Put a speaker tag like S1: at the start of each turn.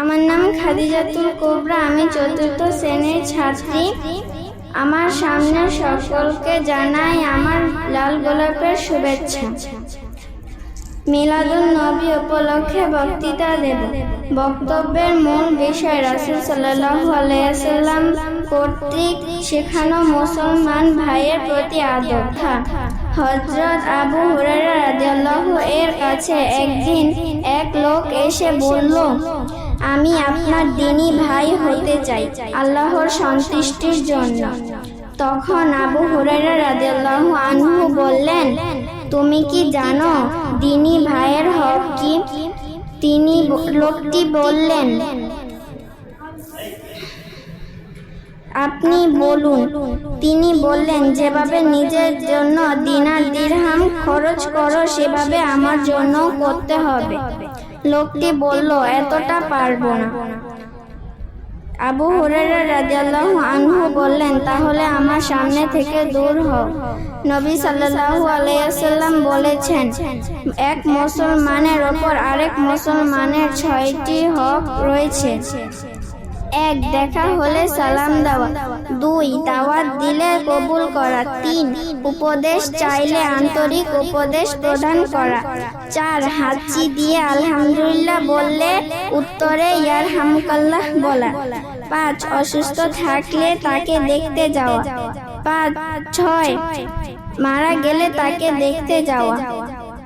S1: আমার নাম খাদিজাতুল কোবরা। আমি চতুর্থ শ্রেণির ছাত্রী। আমার সামনে সকলকে জানাই আমার লাল গোলাপের শুভেচ্ছা। মিলাদুল নবী উপলক্ষে বক্তৃতা দেব। বক্তব্যের মূল বিষয় রাসুল সাল্লাহ আলাইসাল্লাম কর্তৃক শেখানো মুসলমান ভাইয়ের প্রতি আদর্থা হজরত আবু হুরায়রা রাদিয়াল্লাহু এর কাছে একদিন এক লোক এসে বলল আমি আপনার দিনী ভাই হতে চাই আল্লাহর সন্তুষ্টির জন্য। তখন আবু হুরায়রা রাদিয়াল্লাহু আনহু বললেন, তুমি কি জানো দিনী ভাইয়ের হক কি? তিনি লোকটি বললেন, আপনি বলুন। তিনি বললেন, যেভাবে নিজের জন্য দিনার দিরহাম খরচ করো, সেভাবে আমার জন্য করতে হবে। লোকটি বলল, এতটা পারব না। আবু হুরায়রা রাদিয়াল্লাহু আনহু বললেন, তাহলে আমার সামনে থেকে দূর হও। নবী সাল্লাল্লাহু আলাইসাল্লাম বলেছেন, এক মুসলমানের ওপর আরেক মুসলমানের ছয়টি হক রয়েছে। এক দেখা হলে সালাম দেওয়া। দুই, দাওয়াত দিলে কবুল করা। তিন, উপদেশ চাইলে আন্তরিক উপদেশ প্রদান করা। চার, হাঁচি দিয়ে আলহামদুলিল্লাহ বললে উত্তরে ইয়ার হামকাল্লাহ বলা। পাঁচ, অসুস্থ থাকলে তাকে দেখতে যাওয়া। পাঁচ, ছয়, মারা গেলে তাকে দেখতে যাওয়া।